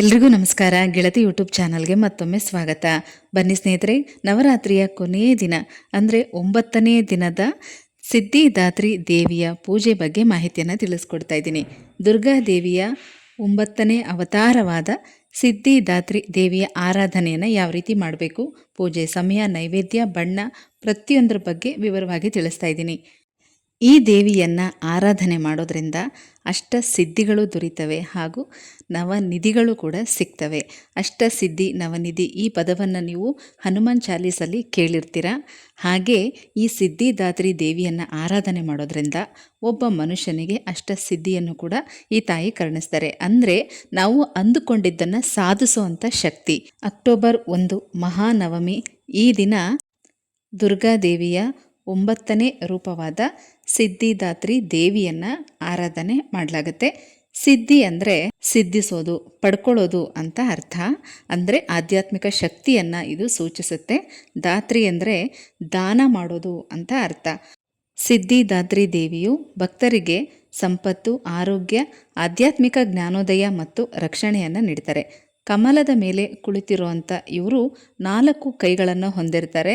ಎಲ್ರಿಗೂ ನಮಸ್ಕಾರ. ಗೆಳತಿ ಯೂಟ್ಯೂಬ್ ಚಾನಲ್ಗೆ ಮತ್ತೊಮ್ಮೆ ಸ್ವಾಗತ. ಬನ್ನಿ ಸ್ನೇಹಿತರೆ, ನವರಾತ್ರಿಯ ಕೊನೆಯ ದಿನ, ಅಂದರೆ ಒಂಬತ್ತನೇ ದಿನದ ಸಿದ್ಧಿದಾತ್ರಿ ದೇವಿಯ ಪೂಜೆ ಬಗ್ಗೆ ಮಾಹಿತಿಯನ್ನು ತಿಳಿಸ್ಕೊಡ್ತಾ ಇದ್ದೀನಿ. ದುರ್ಗಾ ದೇವಿಯ ಒಂಬತ್ತನೇ ಅವತಾರವಾದ ಸಿದ್ಧಿದಾತ್ರಿ ದೇವಿಯ ಆರಾಧನೆಯನ್ನು ಯಾವ ರೀತಿ ಮಾಡಬೇಕು? ಪೂಜೆ ಸಮಯ, ನೈವೇದ್ಯ, ಬಣ್ಣ ಪ್ರತಿಯೊಂದರ ಬಗ್ಗೆ ವಿವರವಾಗಿ ತಿಳಿಸ್ತಾ ಇದ್ದೀನಿ. ಈ ದೇವಿಯನ್ನು ಆರಾಧನೆ ಮಾಡೋದ್ರಿಂದ ಅಷ್ಟ ಸಿದ್ಧಿಗಳು ದೊರೀತವೆ ಹಾಗೂ ನವನಿಧಿಗಳು ಕೂಡ ಸಿಗ್ತವೆ. ಅಷ್ಟ ಸಿದ್ಧಿ ನವನಿಧಿ ಈ ಪದವನ್ನು ನೀವು ಹನುಮಾನ್ ಚಾಲೀಸಲ್ಲಿ ಕೇಳಿರ್ತೀರ? ಹಾಗೆ ಈ ಸಿದ್ಧಿದಾತ್ರಿ ದೇವಿಯನ್ನು ಆರಾಧನೆ ಮಾಡೋದ್ರಿಂದ ಒಬ್ಬ ಮನುಷ್ಯನಿಗೆ ಅಷ್ಟ ಸಿದ್ಧಿಯನ್ನು ಕೂಡ ಈ ತಾಯಿ ಕರುಣಿಸ್ತಾರೆ. ಅಂದರೆ ನಾವು ಅಂದುಕೊಂಡಿದ್ದನ್ನು ಸಾಧಿಸುವಂಥ ಶಕ್ತಿ. ಅಕ್ಟೋಬರ್ ಒಂದು ಮಹಾನವಮಿ ಈ ದಿನ ದುರ್ಗಾದೇವಿಯ ಒಂಬತ್ತನೇ ರೂಪವಾದ ಸಿದ್ಧಿದಾತ್ರಿ ದೇವಿಯನ್ನು ಆರಾಧನೆ ಮಾಡಲಾಗುತ್ತೆ. ಸಿದ್ಧಿ ಅಂದರೆ ಸಿದ್ಧಿಸೋದು, ಪಡ್ಕೊಳ್ಳೋದು ಅಂತ ಅರ್ಥ. ಅಂದರೆ ಆಧ್ಯಾತ್ಮಿಕ ಶಕ್ತಿಯನ್ನು ಇದು ಸೂಚಿಸುತ್ತೆ. ದಾತ್ರಿ ಅಂದರೆ ದಾನ ಮಾಡೋದು ಅಂತ ಅರ್ಥ. ಸಿದ್ಧಿದಾತ್ರಿ ದೇವಿಯು ಭಕ್ತರಿಗೆ ಸಂಪತ್ತು, ಆರೋಗ್ಯ, ಆಧ್ಯಾತ್ಮಿಕ ಜ್ಞಾನೋದಯ ಮತ್ತು ರಕ್ಷಣೆಯನ್ನು ನೀಡ್ತಾರೆ. ಕಮಲದ ಮೇಲೆ ಕುಳಿತಿರುವಂಥ ಇವರು ನಾಲ್ಕು ಕೈಗಳನ್ನು ಹೊಂದಿರ್ತಾರೆ.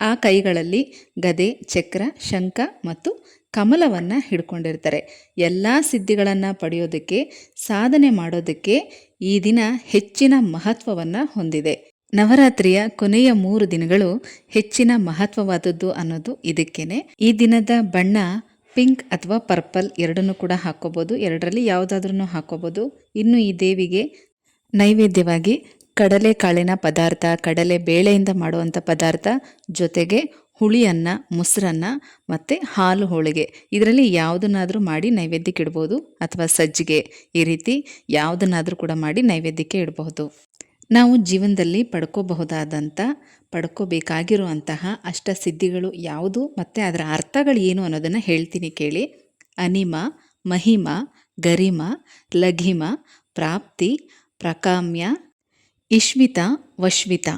ಆ ಕೈಗಳಲ್ಲಿ ಗದೆ, ಚಕ್ರ, ಶಂಖ ಮತ್ತು ಕಮಲವನ್ನು ಹಿಡ್ಕೊಂಡಿರ್ತಾರೆ. ಎಲ್ಲ ಸಿದ್ಧಿಗಳನ್ನು ಪಡೆಯೋದಕ್ಕೆ, ಸಾಧನೆ ಮಾಡೋದಕ್ಕೆ ಈ ದಿನ ಹೆಚ್ಚಿನ ಮಹತ್ವವನ್ನು ಹೊಂದಿದೆ. ನವರಾತ್ರಿಯ ಕೊನೆಯ ಮೂರು ದಿನಗಳು ಹೆಚ್ಚಿನ ಮಹತ್ವವಾದದ್ದು ಅನ್ನೋದು ಇದಕ್ಕೇನೆ. ಈ ದಿನದ ಬಣ್ಣ ಪಿಂಕ್ ಅಥವಾ ಪರ್ಪಲ್ ಎರಡನ್ನೂ ಕೂಡ ಹಾಕೋಬೋದು ಎರಡರಲ್ಲಿ ಯಾವುದಾದ್ರೂ ಹಾಕೋಬೋದು ಇನ್ನು ಈ ದೇವಿಗೆ ನೈವೇದ್ಯವಾಗಿ ಕಡಲೆಕಾಳಿನ ಪದಾರ್ಥ, ಕಡಲೆ ಬೇಳೆಯಿಂದ ಮಾಡುವಂಥ ಪದಾರ್ಥ, ಜೊತೆಗೆ ಹುಳಿಯನ್ನ, ಮೊಸರನ್ನ ಮತ್ತು ಹಾಲು ಹೋಳಿಗೆ. ಇದರಲ್ಲಿ ಯಾವುದನ್ನಾದರೂ ಮಾಡಿ ನೈವೇದ್ಯಕ್ಕೆ ಇಡ್ಬೋದು ಅಥವಾ ಸಜ್ಜಿಗೆ. ಈ ರೀತಿ ಯಾವುದನ್ನಾದರೂ ಕೂಡ ಮಾಡಿ ನೈವೇದ್ಯಕ್ಕೆ ಇಡಬಹುದು. ನಾವು ಜೀವನದಲ್ಲಿ ಪಡ್ಕೋಬಹುದಾದಂಥ ಪಡ್ಕೋಬೇಕಾಗಿರುವಂತಹ ಅಷ್ಟ ಸಿದ್ಧಿಗಳು ಯಾವುದು ಮತ್ತು ಅದರ ಅರ್ಥಗಳು ಏನು ಅನ್ನೋದನ್ನು ಹೇಳ್ತೀನಿ ಕೇಳಿ. ಅನಿಮ, ಮಹಿಮ, ಗರಿಮ, ಲಘಿಮ, ಪ್ರಾಪ್ತಿ, ಪ್ರಕಾಮ್ಯ ಇಶ್ವಿತ ವಶ್ವಿತ.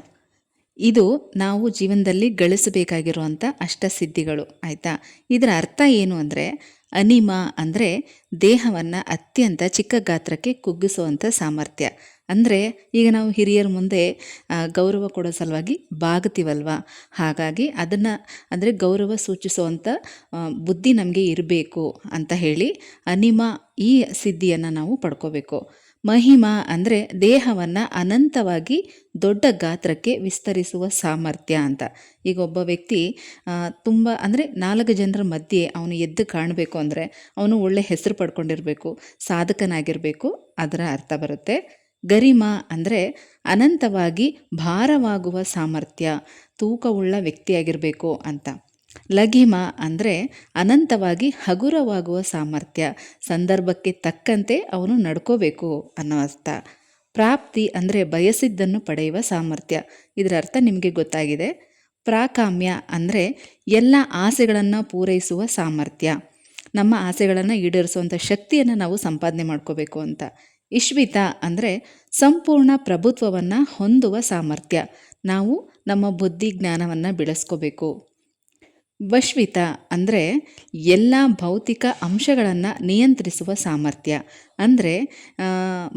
ಇದು ನಾವು ಜೀವನದಲ್ಲಿ ಗಳಿಸಬೇಕಾಗಿರುವಂಥ ಅಷ್ಟಸಿದ್ಧಿಗಳು, ಆಯಿತಾ? ಇದರ ಅರ್ಥ ಏನು ಅಂದರೆ, ಅನಿಮ ಅಂದರೆ ದೇಹವನ್ನು ಅತ್ಯಂತ ಚಿಕ್ಕ ಗಾತ್ರಕ್ಕೆ ಕುಗ್ಗಿಸುವಂಥ ಸಾಮರ್ಥ್ಯ. ಅಂದರೆ ಈಗ ನಾವು ಹಿರಿಯರ ಮುಂದೆ ಗೌರವ ಕೊಡೋ ಸಲುವಾಗಿ ಬಾಗ್ತೀವಲ್ವ ಹಾಗಾಗಿ ಅದನ್ನು, ಅಂದರೆ ಗೌರವ ಸೂಚಿಸುವಂಥ ಬುದ್ಧಿ ನಮಗೆ ಇರಬೇಕು ಅಂತ ಹೇಳಿ ಅನಿಮ ಈ ಸಿದ್ಧಿಯನ್ನು ನಾವು ಪಡ್ಕೋಬೇಕು. ಮಹಿಮಾ ಅಂದರೆ ದೇಹವನ್ನು ಅನಂತವಾಗಿ ದೊಡ್ಡ ಗಾತ್ರಕ್ಕೆ ವಿಸ್ತರಿಸುವ ಸಾಮರ್ಥ್ಯ ಅಂತ. ಈಗ ಒಬ್ಬ ವ್ಯಕ್ತಿ ತುಂಬ ಅಂದರೆ ನಾಲ್ಕು ಜನರ ಮಧ್ಯೆ ಅವನು ಎದ್ದು ಕಾಣಬೇಕು ಅಂದರೆ ಅವನು ಒಳ್ಳೆ ಹೆಸರು ಪಡ್ಕೊಂಡಿರಬೇಕು, ಸಾಧಕನಾಗಿರಬೇಕು ಅದರ ಅರ್ಥ ಬರುತ್ತೆ. ಗರಿಮಾ ಅಂದರೆ ಅನಂತವಾಗಿ ಭಾರವಾಗುವ ಸಾಮರ್ಥ್ಯ, ತೂಕವುಳ್ಳ ವ್ಯಕ್ತಿಯಾಗಿರಬೇಕು ಅಂತ. ಲಘಿಮ ಅಂದರೆ ಅನಂತವಾಗಿ ಹಗುರವಾಗುವ ಸಾಮರ್ಥ್ಯ, ಸಂದರ್ಭಕ್ಕೆ ತಕ್ಕಂತೆ ಅವನು ನಡ್ಕೋಬೇಕು ಅನ್ನೋ ಅರ್ಥ. ಪ್ರಾಪ್ತಿ ಅಂದರೆ ಬಯಸಿದ್ದನ್ನು ಪಡೆಯುವ ಸಾಮರ್ಥ್ಯ. ಇದರ ಅರ್ಥ ನಿಮಗೆ ಗೊತ್ತಾಗಿದೆ. ಪ್ರಾಕಾಮ್ಯ ಅಂದರೆ ಎಲ್ಲ ಆಸೆಗಳನ್ನು ಪೂರೈಸುವ ಸಾಮರ್ಥ್ಯ. ನಮ್ಮ ಆಸೆಗಳನ್ನು ಈಡೇರಿಸುವಂಥ ಶಕ್ತಿಯನ್ನು ನಾವು ಸಂಪಾದನೆ ಮಾಡ್ಕೋಬೇಕು ಅಂತ. ಇಶ್ವಿತ ಅಂದರೆ ಸಂಪೂರ್ಣ ಪ್ರಭುತ್ವವನ್ನು ಹೊಂದುವ ಸಾಮರ್ಥ್ಯ. ನಾವು ನಮ್ಮ ಬುದ್ಧಿ ಜ್ಞಾನವನ್ನು ಬೆಳೆಸ್ಕೋಬೇಕು. ವಶ್ವಿತ ಅಂದರೆ ಎಲ್ಲ ಭೌತಿಕ ಅಂಶಗಳನ್ನು ನಿಯಂತ್ರಿಸುವ ಸಾಮರ್ಥ್ಯ. ಅಂದರೆ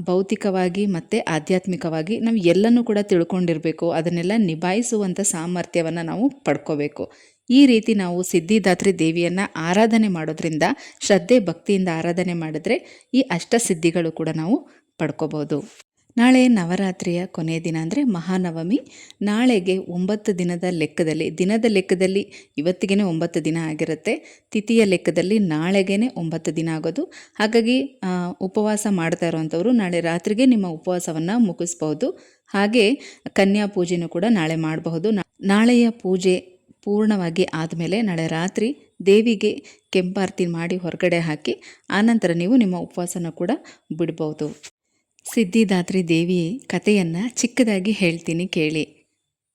ಭೌತಿಕವಾಗಿ ಮತ್ತು ಆಧ್ಯಾತ್ಮಿಕವಾಗಿ ನಾವು ಎಲ್ಲನೂ ಕೂಡ ತಿಳ್ಕೊಂಡಿರಬೇಕು. ಅದನ್ನೆಲ್ಲ ನಿಭಾಯಿಸುವಂಥ ಸಾಮರ್ಥ್ಯವನ್ನು ನಾವು ಪಡ್ಕೋಬೇಕು. ಈ ರೀತಿ ನಾವು ಸಿದ್ಧಿದಾತ್ರಿ ದೇವಿಯನ್ನು ಆರಾಧನೆ ಮಾಡೋದ್ರಿಂದ, ಶ್ರದ್ಧೆ ಭಕ್ತಿಯಿಂದ ಆರಾಧನೆ ಮಾಡಿದ್ರೆ ಈ ಅಷ್ಟಸಿದ್ಧಿಗಳು ಕೂಡ ನಾವು ಪಡ್ಕೋಬೋದು. ನಾಳೆ ನವರಾತ್ರಿಯ ಕೊನೆಯ ದಿನ ಅಂದರೆ ಮಹಾನವಮಿ. ನಾಳೆಗೆ ಒಂಬತ್ತು ದಿನದ ಲೆಕ್ಕದಲ್ಲಿ ದಿನದ ಲೆಕ್ಕದಲ್ಲಿ ಇವತ್ತಿಗೇ ಒಂಬತ್ತು ದಿನ ಆಗಿರುತ್ತೆ. ತಿಥಿಯ ಲೆಕ್ಕದಲ್ಲಿ ನಾಳೆಗೇ ಒಂಬತ್ತು ದಿನ ಆಗೋದು. ಹಾಗಾಗಿ ಉಪವಾಸ ಮಾಡ್ತಾ ಇರುವಂಥವ್ರು ನಾಳೆ ರಾತ್ರಿಗೆ ನಿಮ್ಮ ಉಪವಾಸವನ್ನು ಮುಗಿಸ್ಬೋದು ಹಾಗೆ ಕನ್ಯಾ ಪೂಜೆನೂ ಕೂಡ ನಾಳೆ ಮಾಡಬಹುದು. ನಾಳೆಯ ಪೂಜೆ ಪೂರ್ಣವಾಗಿ ಆದಮೇಲೆ ನಾಳೆ ರಾತ್ರಿ ದೇವಿಗೆ ಕೆಂಪಾರ್ತಿ ಮಾಡಿ ಹೊರಗಡೆ ಹಾಕಿ, ಆನಂತರ ನೀವು ನಿಮ್ಮ ಉಪವಾಸನ ಕೂಡ ಬಿಡ್ಬೋದು ಸಿದ್ಧಿದಾತ್ರಿ ದೇವಿ ಕಥೆಯನ್ನು ಚಿಕ್ಕದಾಗಿ ಹೇಳ್ತೀನಿ ಕೇಳಿ.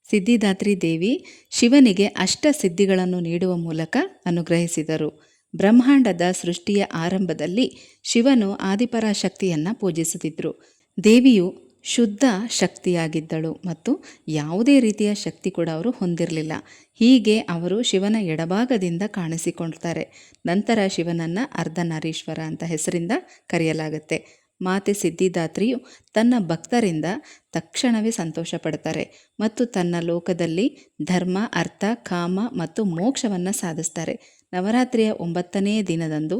ಸಿದ್ಧಿದಾತ್ರಿ ದೇವಿ ಶಿವನಿಗೆ ಅಷ್ಟ ಸಿದ್ಧಿಗಳನ್ನು ನೀಡುವ ಮೂಲಕ ಅನುಗ್ರಹಿಸಿದರು. ಬ್ರಹ್ಮಾಂಡದ ಸೃಷ್ಟಿಯ ಆರಂಭದಲ್ಲಿ ಶಿವನು ಆದಿಪರಾಶಕ್ತಿಯನ್ನು ಪೂಜಿಸುತ್ತಿದ್ದರು ದೇವಿಯು ಶುದ್ಧ ಶಕ್ತಿಯಾಗಿದ್ದಳು ಮತ್ತು ಯಾವುದೇ ರೀತಿಯ ಶಕ್ತಿ ಕೂಡ ಅವರು ಹೊಂದಿರಲಿಲ್ಲ. ಹೀಗೆ ಅವರು ಶಿವನ ಎಡಭಾಗದಿಂದ ಕಾಣಿಸಿಕೊಳ್ತಾರೆ ನಂತರ ಶಿವನನ್ನು ಅರ್ಧನಾರೀಶ್ವರ ಅಂತ ಹೆಸರಿಂದ ಕರೆಯಲಾಗುತ್ತೆ. ಮಾತೆ ಸಿದ್ಧಿದಾತ್ರಿಯು ತನ್ನ ಭಕ್ತರಿಂದ ತಕ್ಷಣವೇ ಸಂತೋಷ ಪಡ್ತಾರೆ ಮತ್ತು ತನ್ನ ಲೋಕದಲ್ಲಿ ಧರ್ಮ, ಅರ್ಥ, ಕಾಮ ಮತ್ತು ಮೋಕ್ಷವನ್ನು ಸಾಧಿಸ್ತಾರೆ. ನವರಾತ್ರಿಯ ಒಂಬತ್ತನೇ ದಿನದಂದು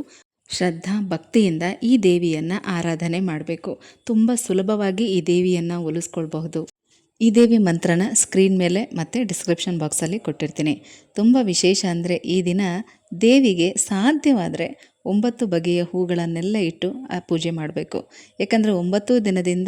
ಶ್ರದ್ಧಾ ಭಕ್ತಿಯಿಂದ ಈ ದೇವಿಯನ್ನು ಆರಾಧನೆ ಮಾಡಬೇಕು. ತುಂಬ ಸುಲಭವಾಗಿ ಈ ದೇವಿಯನ್ನು ಒಲಿಸ್ಕೊಳ್ಬಹುದು ಈ ದೇವಿ ಮಂತ್ರನ ಸ್ಕ್ರೀನ್ ಮೇಲೆ ಮತ್ತು ಡಿಸ್ಕ್ರಿಪ್ಷನ್ ಬಾಕ್ಸಲ್ಲಿ ಕೊಟ್ಟಿರ್ತೀನಿ. ತುಂಬ ವಿಶೇಷ ಅಂದರೆ ಈ ದಿನ ದೇವಿಗೆ ಸಾಧ್ಯವಾದರೆ ಒಂಬತ್ತು ಬಗೆಯ ಹೂಗಳನ್ನೆಲ್ಲ ಇಟ್ಟು, ಆ ಪೂಜೆ ಮಾಡಬೇಕು. ಯಾಕಂದರೆ ಒಂಬತ್ತು ದಿನದಿಂದ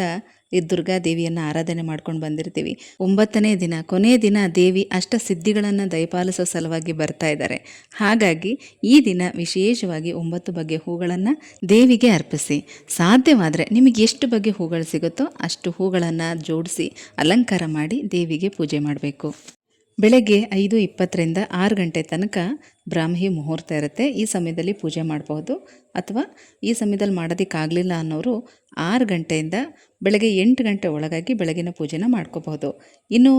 ಈ ದುರ್ಗಾ ದೇವಿಯನ್ನು ಆರಾಧನೆ ಮಾಡ್ಕೊಂಡು ಬಂದಿರ್ತೀವಿ. ಒಂಬತ್ತನೇ ದಿನ ಕೊನೆಯ ದಿನ ದೇವಿ ಅಷ್ಟ ಸಿದ್ಧಿಗಳನ್ನು ದಯಪಾಲಿಸೋ ಸಲುವಾಗಿ ಬರ್ತಾ ಇದ್ದಾರೆ ಹಾಗಾಗಿ ಈ ದಿನ ವಿಶೇಷವಾಗಿ ಒಂಬತ್ತು ಬಗೆಯ ಹೂಗಳನ್ನು ದೇವಿಗೆ ಅರ್ಪಿಸಿ. ಸಾಧ್ಯವಾದರೆ ನಿಮಗೆ ಎಷ್ಟು ಬಗೆ ಹೂಗಳು ಸಿಗುತ್ತೋ ಅಷ್ಟು ಹೂಗಳನ್ನು ಜೋಡಿಸಿ, ಅಲಂಕಾರ ಮಾಡಿ ದೇವಿಗೆ ಪೂಜೆ ಮಾಡಬೇಕು. ಬೆಳಗ್ಗೆ ಐದು ಇಪ್ಪತ್ತರಿಂದ ಆರು ಗಂಟೆ ತನಕ ಬ್ರಾಹ್ಮಿ ಮುಹೂರ್ತ ಇರುತ್ತೆ. ಈ ಸಮಯದಲ್ಲಿ ಪೂಜೆ ಮಾಡಬಹುದು. ಅಥವಾ ಈ ಸಮಯದಲ್ಲಿ ಮಾಡೋದಕ್ಕಾಗಲಿಲ್ಲ ಅನ್ನೋರು ಆರು ಗಂಟೆಯಿಂದ ಬೆಳಗ್ಗೆ ಎಂಟು ಗಂಟೆ ಒಳಗಾಗಿ ಬೆಳಗಿನ ಪೂಜೆನ ಮಾಡ್ಕೋಬಹುದು. ಇನ್ನು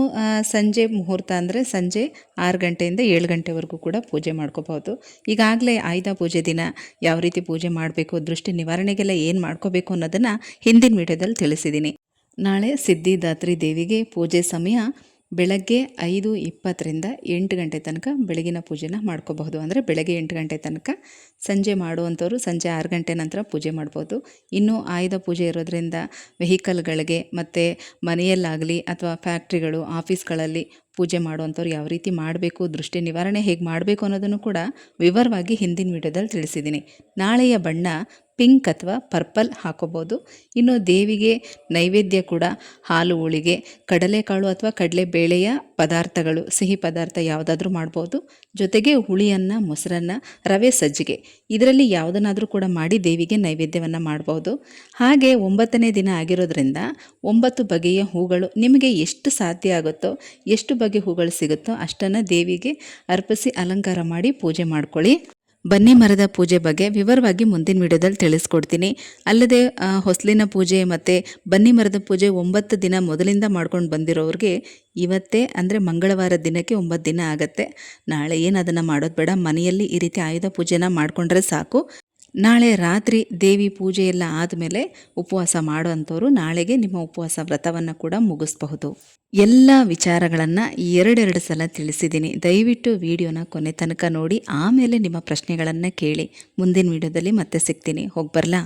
ಸಂಜೆ ಮುಹೂರ್ತ ಅಂದರೆ ಸಂಜೆ ಆರು ಗಂಟೆಯಿಂದ ಏಳು ಗಂಟೆವರೆಗೂ ಕೂಡ ಪೂಜೆ ಮಾಡ್ಕೋಬಹುದು. ಈಗಾಗಲೇ ಆಯುಧ ಪೂಜೆ ದಿನ ಯಾವ ರೀತಿ ಪೂಜೆ ಮಾಡಬೇಕು, ದೃಷ್ಟಿ ನಿವಾರಣೆಗೆಲ್ಲ ಏನು ಮಾಡ್ಕೋಬೇಕು ಅನ್ನೋದನ್ನು ಹಿಂದಿನ ವಿಡಿಯೋದಲ್ಲಿ ತಿಳಿಸಿದ್ದೀನಿ. ನಾಳೆ ಸಿದ್ಧಿದಾತ್ರಿ ದೇವಿಗೆ ಪೂಜೆ ಸಮಯ ಬೆಳಗ್ಗೆ ಐದು ಇಪ್ಪತ್ತರಿಂದ ಎಂಟು ಗಂಟೆ ತನಕ ಬೆಳಗಿನ ಪೂಜೆನ ಮಾಡ್ಕೋಬಹುದು. ಅಂದರೆ ಬೆಳಗ್ಗೆ ಎಂಟು ಗಂಟೆ ತನಕ ಸಂಜೆ ಮಾಡುವಂಥವ್ರು ಸಂಜೆ ಆರು ಗಂಟೆ ನಂತರ ಪೂಜೆ ಮಾಡ್ಬೋದು. ಇನ್ನು ಆಯುಧ ಪೂಜೆ ಇರೋದರಿಂದ ವೆಹಿಕಲ್ಗಳಿಗೆ ಮತ್ತು ಮನೆಯಲ್ಲಾಗಲಿ ಅಥವಾ ಫ್ಯಾಕ್ಟ್ರಿಗಳು, ಆಫೀಸ್ಗಳಲ್ಲಿ ಪೂಜೆ ಮಾಡುವಂಥವ್ರು ಯಾವ ರೀತಿ ಮಾಡಬೇಕು, ದೃಷ್ಟಿ ನಿವಾರಣೆ ಹೇಗೆ ಮಾಡಬೇಕು ಅನ್ನೋದನ್ನು ಕೂಡ ವಿವರವಾಗಿ ಹಿಂದಿನ ವಿಡಿಯೋದಲ್ಲಿ ತಿಳಿಸಿದ್ದೀನಿ. ನಾಳೆಯ ಬಣ್ಣ ಪಿಂಕ್ ಅಥವಾ ಪರ್ಪಲ್ ಹಾಕೋಬೋದು. ಇನ್ನು ದೇವಿಗೆ ನೈವೇದ್ಯ ಕೂಡ ಹಾಲು, ಹೋಳಿಗೆ, ಕಡಲೆಕಾಳು ಅಥವಾ ಕಡಲೆಬೇಳೆಯ ಪದಾರ್ಥಗಳು, ಸಿಹಿ ಪದಾರ್ಥ ಯಾವುದಾದ್ರೂ ಮಾಡ್ಬೋದು. ಜೊತೆಗೆ ಹುಳಿಯನ್ನು, ಮೊಸರನ್ನ, ರವೆ ಸಜ್ಜಿಗೆ ಇದರಲ್ಲಿ ಯಾವುದನ್ನಾದರೂ ಕೂಡ ಮಾಡಿ ದೇವಿಗೆ ನೈವೇದ್ಯವನ್ನು ಮಾಡ್ಬೋದು. ಹಾಗೆ ಒಂಬತ್ತನೇ ದಿನ ಆಗಿರೋದ್ರಿಂದ ಒಂಬತ್ತು ಬಗೆಯ ಹೂಗಳು ನಿಮಗೆ ಎಷ್ಟು ಸಾಧ್ಯ ಆಗುತ್ತೋ, ಎಷ್ಟು ಬಗೆ ಹೂಗಳು ಸಿಗುತ್ತೋ ಅಷ್ಟನ್ನು ದೇವಿಗೆ ಅರ್ಪಿಸಿ ಅಲಂಕಾರ ಮಾಡಿ ಪೂಜೆ ಮಾಡ್ಕೊಳ್ಳಿ. ಬನ್ನಿ ಮರದ ಪೂಜೆ ಬಗ್ಗೆ ವಿವರವಾಗಿ ಮುಂದಿನ ವಿಡಿಯೋದಲ್ಲಿ ತಿಳಿಸ್ಕೊಡ್ತೀನಿ. ಅಲ್ಲದೆ ಹೊಸಲಿನ ಪೂಜೆ ಮತ್ತು ಬನ್ನಿ ಮರದ ಪೂಜೆ ಒಂಬತ್ತು ದಿನ ಮೊದಲಿಂದ ಮಾಡ್ಕೊಂಡು ಬಂದಿರೋರಿಗೆ ಇವತ್ತೇ ಅಂದರೆ ಮಂಗಳವಾರ ದಿನಕ್ಕೆ ಒಂಬತ್ತು ದಿನ ಆಗತ್ತೆ. ನಾಳೆ ಏನು ಅದನ್ನು ಮಾಡೋದು ಬೇಡ. ಮನೆಯಲ್ಲಿ ಈ ರೀತಿ ಆಯುಧ ಪೂಜೆನ ಮಾಡಿಕೊಂಡ್ರೆ ಸಾಕು. ನಾಳೆ ರಾತ್ರಿ ದೇವಿ ಪೂಜೆ ಎಲ್ಲ ಆದಮೇಲೆ ಉಪವಾಸ ಮಾಡುವಂಥವ್ರು ನಾಳೆಗೆ ನಿಮ್ಮ ಉಪವಾಸ ವ್ರತವನ್ನು ಕೂಡ ಮುಗಿಸ್ಬಹುದು. ಎಲ್ಲ ವಿಚಾರಗಳನ್ನು ಎರಡೆರಡು ಸಲ ತಿಳಿಸಿದ್ದೀನಿ. ದಯವಿಟ್ಟು ವಿಡಿಯೋನ ಕೊನೆ ತನಕ ನೋಡಿ, ಆಮೇಲೆ ನಿಮ್ಮ ಪ್ರಶ್ನೆಗಳನ್ನು ಕೇಳಿ. ಮುಂದಿನ ವಿಡಿಯೋದಲ್ಲಿ ಮತ್ತೆ ಸಿಗ್ತೀನಿ. ಹೋಗಿ ಬರಲಾ